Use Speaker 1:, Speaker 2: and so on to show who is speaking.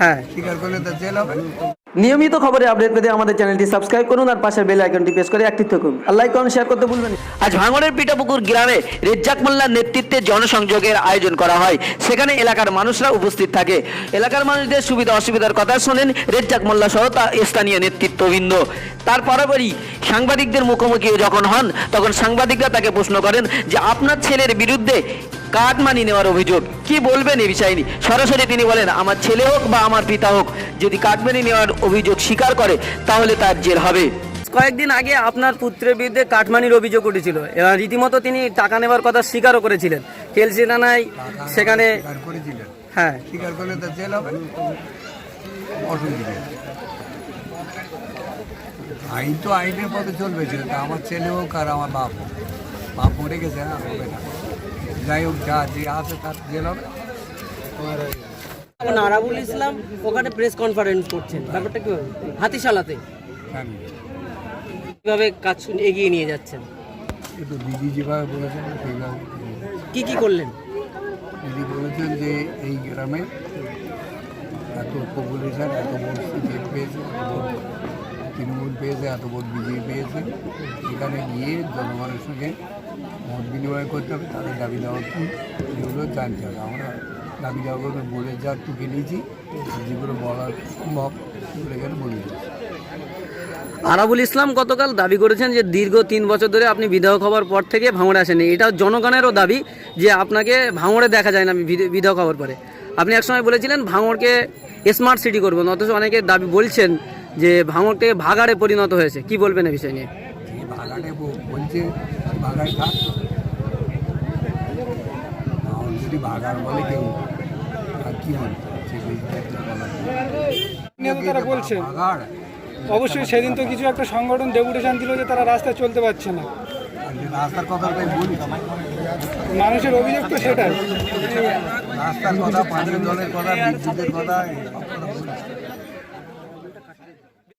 Speaker 1: হ্যাঁ।
Speaker 2: স্বীকার করলে তো জেল হবে।
Speaker 1: নিয়মিত খবরে আপডেট পেতে আমাদের চ্যানেলটি সাবস্ক্রাইব করুন আর পাশের বেল আইকনটি প্রেস করে অ্যাক্টিভ থাকুন। আর লাইক কমেন্ট শেয়ার করতে ভুলবেন না।
Speaker 3: আজ ভাঙড়ের পিঠাপুকুর গ্রামে রেজ্জাক মোল্লার নেতৃত্বে জনসংযোগের আয়োজন করা হয়। সেখানে এলাকার মানুষরা উপস্থিত থাকে। এলাকার মানুষদের সুবিধা অসুবিধার কথা শোনেন রেজ্জাক মোল্লা সহ স্থানীয় নেতৃত্ববৃন্দ। তার পরপরই সাংবাদিকদের মুখোমুখি যখন হন তখন সাংবাদিকরা তাকে প্রশ্ন করেন যে আপনার ছেলের বিরুদ্ধে কাটমানি নেওয়ার অভিযোগ। কি বলবেন এই বিষয় নিয়ে? সরাসরি তিনি বলেন আমার ছেলে হোক বা আমার পিতা হোক যদি কাটমানি নেওয়ার অভিযোগ স্বীকার করে তাহলে তার জেল হবে।
Speaker 1: কয়েকদিন আগে আপনার পুত্রের বিরুদ্ধে কাটমানির অভিযোগ উঠেছিল। এবং রীতিমতো তিনি টাকা নেবার কথা স্বীকারও করেছিলেন। কেলসি থানায় সেখানে হ্যাঁ।
Speaker 2: স্বীকার করলে তো জেল হবে। অসুবিধা আইন তো আইনের পথে চলবে সেটা আমার ছেলে হোক আর আমার বাপ হোক। বাপ মরে গেছে না হবে না। যাই হোক যা যে আছে তার জেল হবে।
Speaker 4: আরাবুল ইসলাম ওখানে প্রেস কনফারেন্স করছেন। ব্যাপারটা কি হাতিশালাতে।
Speaker 2: জানি
Speaker 4: কীভাবে কাজ শুন- এগিয়ে নিয়ে যাচ্ছেন?
Speaker 2: কিন্তু দিদি যেভাবে বলেছেন সেইভাবে
Speaker 4: কি কি করলেন?
Speaker 2: দিদি বলেছেন যে এই গ্রামে এত পপুলেশন এত সিপিএম পেয়েছে তৃণমূল পেয়েছে, এত ভোট বিজেপি পেয়েছে। এখানে গিয়ে জনগণের সঙ্গে মত বিনিময় করতে হবে, তাদের দাবি দেওয়া কী এগুলো জানতে হবে। আমরা দাবি দেওয়াগুলো বলে যা টুকে নিয়েছি যেগুলো বলার সম্ভব, সেগুলো এখানে বলে
Speaker 1: আরাবুল ইসলাম গতকাল দাবি করেছেন যে দীর্ঘ তিন বছর ধরে আপনি বিধায়ক হওয়ার পর থেকে ভাঙড়ে আসেননি। এটা জনগণেরও দাবি যে আপনাকে ভাঙড়ে দেখা যায় না বিধ- বিধায়ক হওয়ার পরে। আপনি একসময় বলেছিলেন, ভাঙড়কে স্মার্ট সিটি করবেন অথচ অনেকে দাবি বলছেন যে ভাঙড়কে ভাগাড়ে পরিণত হয়েছে কি বলবেন এই বিষয় নিয়ে?
Speaker 2: যে বলছে বাগান থাক যদি বাগান বলে কেউ আর কি বলবে সে বিজনেস
Speaker 5: নেতারা বলছেন অবশ্যই সেদিন তো কিছু একটা সংগঠন ডেপুটেশন দিল যে তারা রাস্তায় চলতে পারছে না।
Speaker 2: রাস্তার কথা বলি
Speaker 5: মানুষের অভিযোগ তো সেটাই।
Speaker 2: রাস্তার কথা পানীয় জলের কথা বিদ্যুতের কথা